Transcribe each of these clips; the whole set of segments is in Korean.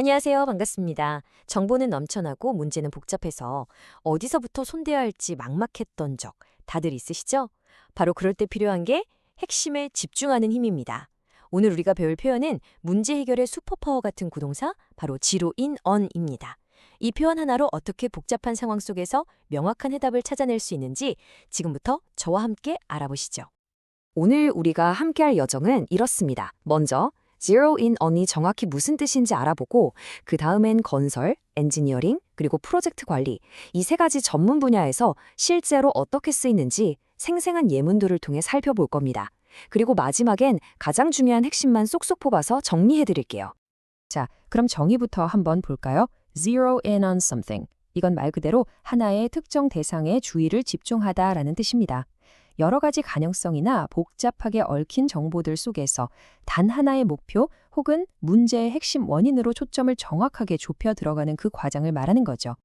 안녕하세요. 반갑습니다. 정보는 넘쳐나고 문제는 복잡해서 어디서부터 손대야 할지 막막했던 적 다들 있으시죠? 바로 그럴 때 필요한 게 핵심에 집중하는 힘입니다. 오늘 우리가 배울 표현은 문제 해결의 슈퍼파워 같은 구동사, 바로 지로 인 언입니다. 이 표현 하나로 어떻게 복잡한 상황 속에서 명확한 해답을 찾아낼 수 있는지 지금부터 저와 함께 알아보시죠. 오늘 우리가 함께할 여정은 이렇습니다. 먼저 zero in on이 정확히 무슨 뜻인지 알아보고 그 다음엔 건설, 엔지니어링, 그리고 프로젝트 관리 이 세 가지 전문 분야에서 실제로 어떻게 쓰이는지 생생한 예문들을 통해 살펴볼 겁니다. 그리고 마지막엔 가장 중요한 핵심만 쏙쏙 뽑아서 정리해 드릴게요. 자, 그럼 정의부터 한번 볼까요? zero in on something. 이건 말 그대로 하나의 특정 대상에 주의를 집중하다라는 뜻입니다. 여러 가지 가능성이나 복잡하게 얽힌 정보들 속에서 단 하나의 목표 혹은 문제의 핵심 원인으로 초점을 정확하게 좁혀 들어가는 그 과정을 말하는 거죠.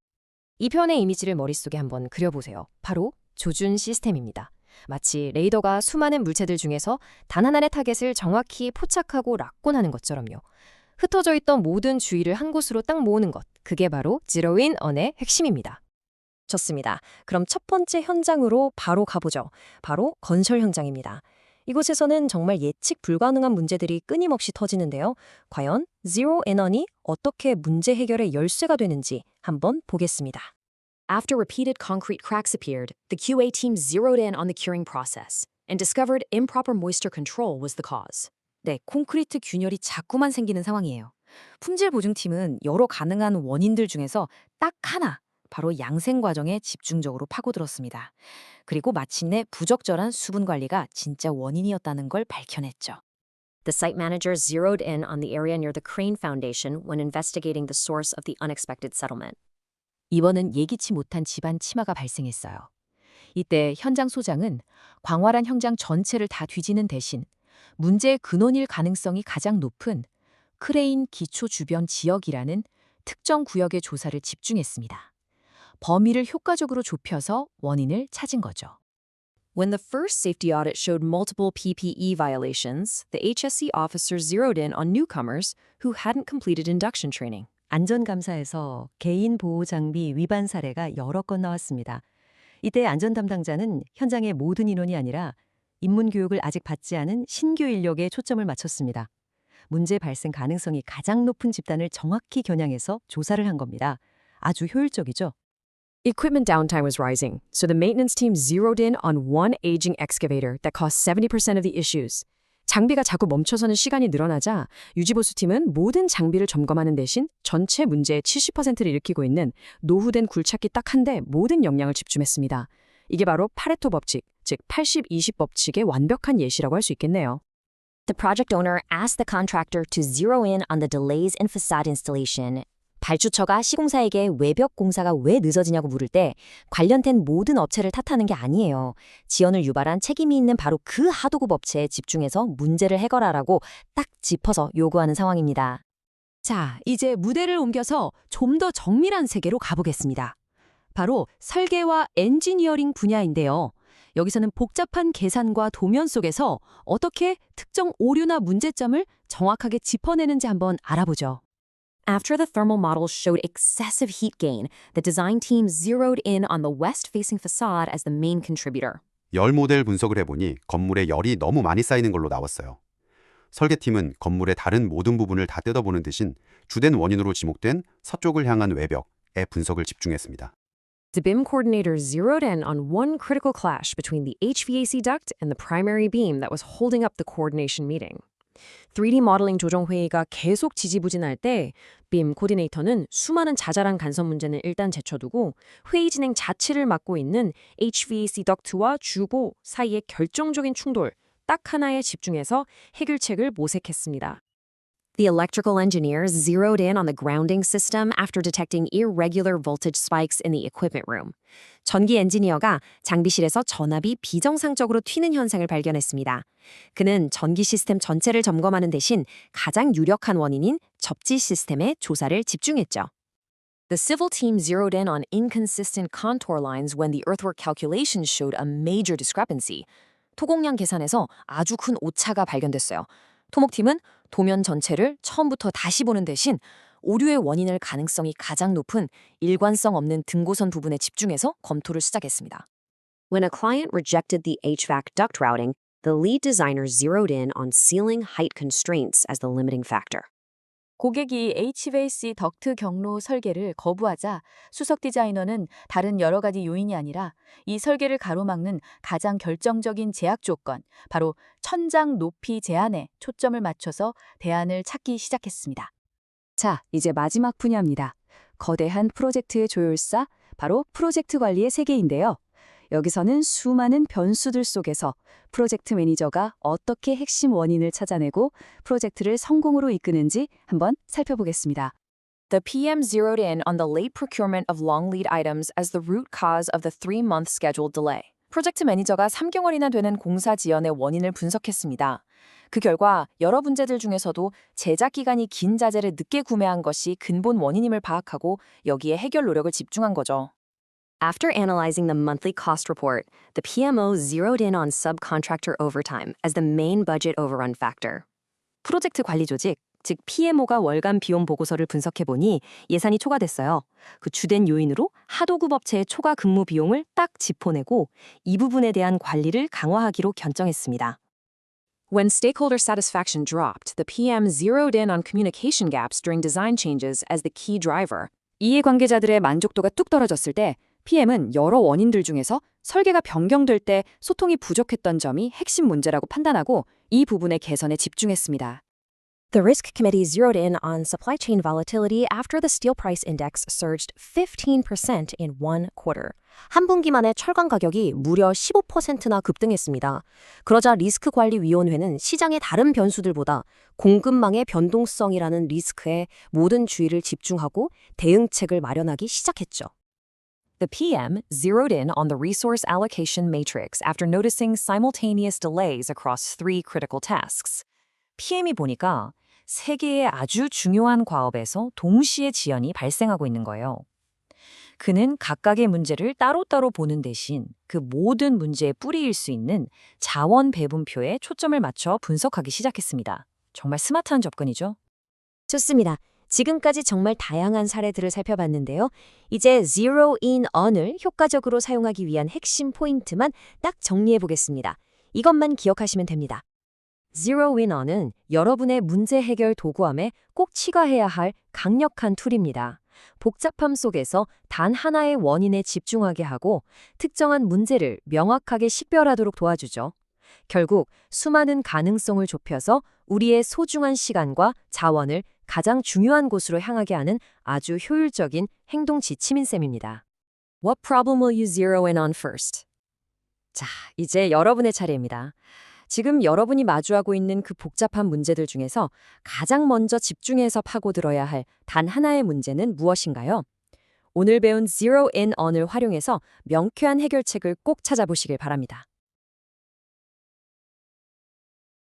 이 편의 이미지를 머릿속에 한번 그려보세요. 바로 조준 시스템입니다. 마치 레이더가 수많은 물체들 중에서 단 하나의 타겟을 정확히 포착하고 락곤하는 것처럼요. 흩어져 있던 모든 주의를 한 곳으로 딱 모으는 것. 그게 바로 지로인 언의 핵심입니다. 좋습니다. 그럼 첫 번째 현장으로 바로 가보죠. 바로 건설 현장입니다. 이곳에서는 정말 예측 불가능한 문제들이 끊임없이 터지는데요. 과연 Zero Non이 어떻게 문제 해결의 열쇠가 되는지 한번 보겠습니다. After repeated concrete cracks appeared, the QA team zeroed in on the curing process and discovered improper moisture control was the cause. 네, 콘크리트 균열이 자꾸만 생기는 상황이에요. 품질 보증팀은 여러 가능한 원인들 중에서 딱 하나, 바로 양생 과정에 집중적으로 파고들었습니다. 그리고 마침내 부적절한 수분 관리가 진짜 원인이었다는 걸 밝혀냈죠. The site manager zeroed in on the area near the Crane Foundation when investigating the source of the unexpected settlement. 이번은 예기치 못한 집안 침하가 발생했어요. 이때 현장 소장은 광활한 현장 전체를 다 뒤지는 대신 문제의 근원일 가능성이 가장 높은 크레인 기초 주변 지역이라는 특정 구역의 조사를 집중했습니다. 범위를 효과적으로 좁혀서 원인을 찾은 거죠. When the first safety audit showed multiple PPE violations, the HSC officer zeroed in on newcomers who hadn't completed induction training. 안전감사에서 개인 보호 장비 위반 사례가 여러 건 나왔습니다. 이때 안전 담당자는 현장의 모든 인원이 아니라 입문 교육을 아직 받지 않은 신규 인력에 초점을 맞췄습니다. 문제 발생 가능성이 가장 높은 집단을 정확히 겨냥해서 조사를 한 겁니다. 아주 효율적이죠. Equipment downtime was rising, so the maintenance team zeroed in on one aging excavator that caused 70% of the issues. 장비가 자꾸 멈춰서는 시간이 늘어나자 유지보수 팀은 모든 장비를 점검하는 대신 전체 문제의 70%를 일으키고 있는 노후된 굴착기 딱 한 대 모든 역량을 집중했습니다. 이게 바로 파레토 법칙, 즉 80-20 법칙의 완벽한 예시라고 할 수 있겠네요. The project owner asked the contractor to zero in on the delays in facade installation. 발주처가 시공사에게 외벽 공사가 왜 늦어지냐고 물을 때 관련된 모든 업체를 탓하는 게 아니에요. 지연을 유발한 책임이 있는 바로 그 하도급 업체에 집중해서 문제를 해결하라고 딱 짚어서 요구하는 상황입니다. 자, 이제 무대를 옮겨서 좀 더 정밀한 세계로 가보겠습니다. 바로 설계와 엔지니어링 분야인데요. 여기서는 복잡한 계산과 도면 속에서 어떻게 특정 오류나 문제점을 정확하게 짚어내는지 한번 알아보죠. After the thermal models showed excessive heat gain, the design team zeroed in on the west-facing facade as the main contributor. 열 모델 분석을 해보니 건물에 열이 너무 많이 쌓이는 걸로 나왔어요. 설계팀은 건물의 다른 모든 부분을 다 뜯어보는 대신 주된 원인으로 지목된 서쪽을 향한 외벽에 분석을 집중했습니다. The BIM coordinator zeroed in on one critical clash between the HVAC duct and the primary beam that was holding up the coordination meeting. 3D 모델링 조정 회의가 계속 지지부진할 때 BIM 코디네이터는 수많은 자잘한 간섭 문제는 일단 제쳐두고 회의 진행 자체를 맡고 있는 HVAC 덕트와 주보 사이의 결정적인 충돌 딱 하나에 집중해서 해결책을 모색했습니다. The electrical engineers zeroed in on the grounding system after detecting irregular voltage spikes in the equipment room. 전기 엔지니어가 장비실에서 전압이 비정상적으로 튀는 현상을 발견했습니다. 그는 전기 시스템 전체를 점검하는 대신 가장 유력한 원인인 접지 시스템에 조사를 집중했죠. The civil team zeroed in on inconsistent contour lines when the earthwork calculations showed a major discrepancy. 토공량 계산에서 아주 큰 오차가 발견됐어요. 토목팀은 도면 전체를 처음부터 다시 보는 대신 오류의 원인을 가능성이 가장 높은 일관성 없는 등고선 부분에 집중해서 검토를 시작했습니다. When a client rejected the HVAC duct routing, the lead designer zeroed in on ceiling height constraints as the limiting factor. 고객이 HVAC 덕트 경로 설계를 거부하자 수석 디자이너는 다른 여러 가지 요인이 아니라 이 설계를 가로막는 가장 결정적인 제약 조건, 바로 천장 높이 제한에 초점을 맞춰서 대안을 찾기 시작했습니다. 자, 이제 마지막 분야입니다. 거대한 프로젝트의 조율사, 바로 프로젝트 관리의 세계인데요. 여기서는 수많은 변수들 속에서 프로젝트 매니저가 어떻게 핵심 원인을 찾아내고 프로젝트를 성공으로 이끄는지 한번 살펴보겠습니다. The PM zeroed in on the late procurement of long lead items as the root cause of the three-month scheduled delay. 프로젝트 매니저가 3개월이나 되는 공사 지연의 원인을 분석했습니다. 그 결과 여러 문제들 중에서도 제작 기간이 긴 자재를 늦게 구매한 것이 근본 원인임을 파악하고 여기에 해결 노력을 집중한 거죠. After analyzing the monthly cost report, the PMO zeroed in on subcontractor overtime as the main budget overrun factor. 프로젝트 관리 조직, 즉 PMO가 월간 비용 보고서를 분석해 보니 예산이 초과됐어요. 그 주된 요인으로 하도급 업체의 초과 근무 비용을 딱 짚어내고 이 부분에 대한 관리를 강화하기로 결정했습니다. When stakeholder satisfaction dropped, the PM zeroed in on communication gaps during design changes as the key driver. 이해관계자들의 만족도가 뚝 떨어졌을 때 PM은 여러 원인들 중에서 설계가 변경될 때 소통이 부족했던 점이 핵심 문제라고 판단하고 이 부분의 개선에 집중했습니다. The risk committee zeroed in on supply chain volatility after the steel price index surged 15% in one quarter. 한 분기 만에 철강 가격이 무려 15%나 급등했습니다. 그러자 리스크 관리 위원회는 시장의 다른 변수들보다 공급망의 변동성이라는 리스크에 모든 주의를 집중하고 대응책을 마련하기 시작했죠. The PM zeroed in on the resource allocation matrix after noticing simultaneous delays across three critical tasks. PM이 보니까 세 개의 아주 중요한 과업에서 동시에 지연이 발생하고 있는 거예요. 그는 각각의 문제를 따로따로 보는 대신 그 모든 문제의 뿌리일 수 있는 자원 배분표에 초점을 맞춰 분석하기 시작했습니다. 정말 스마트한 접근이죠. 좋습니다. 지금까지 정말 다양한 사례들을 살펴봤는데요. 이제 zero in on을 효과적으로 사용하기 위한 핵심 포인트만 딱 정리해 보겠습니다. 이것만 기억하시면 됩니다. zero in on은 여러분의 문제 해결 도구함에 꼭 취가해야 할 강력한 툴입니다. 복잡함 속에서 단 하나의 원인에 집중하게 하고 특정한 문제를 명확하게 식별하도록 도와주죠. 결국 수많은 가능성을 좁혀서 우리의 소중한 시간과 자원을 가장 중요한 곳으로 향하게 하는 아주 효율적인 행동 지침인 셈입니다. What problem will you zero in on first? 자, 이제 여러분의 차례입니다. 지금 여러분이 마주하고 있는 그 복잡한 문제들 중에서 가장 먼저 집중해서 파고들어야 할 단 하나의 문제는 무엇인가요? 오늘 배운 Zero in On을 활용해서 명쾌한 해결책을 꼭 찾아보시길 바랍니다.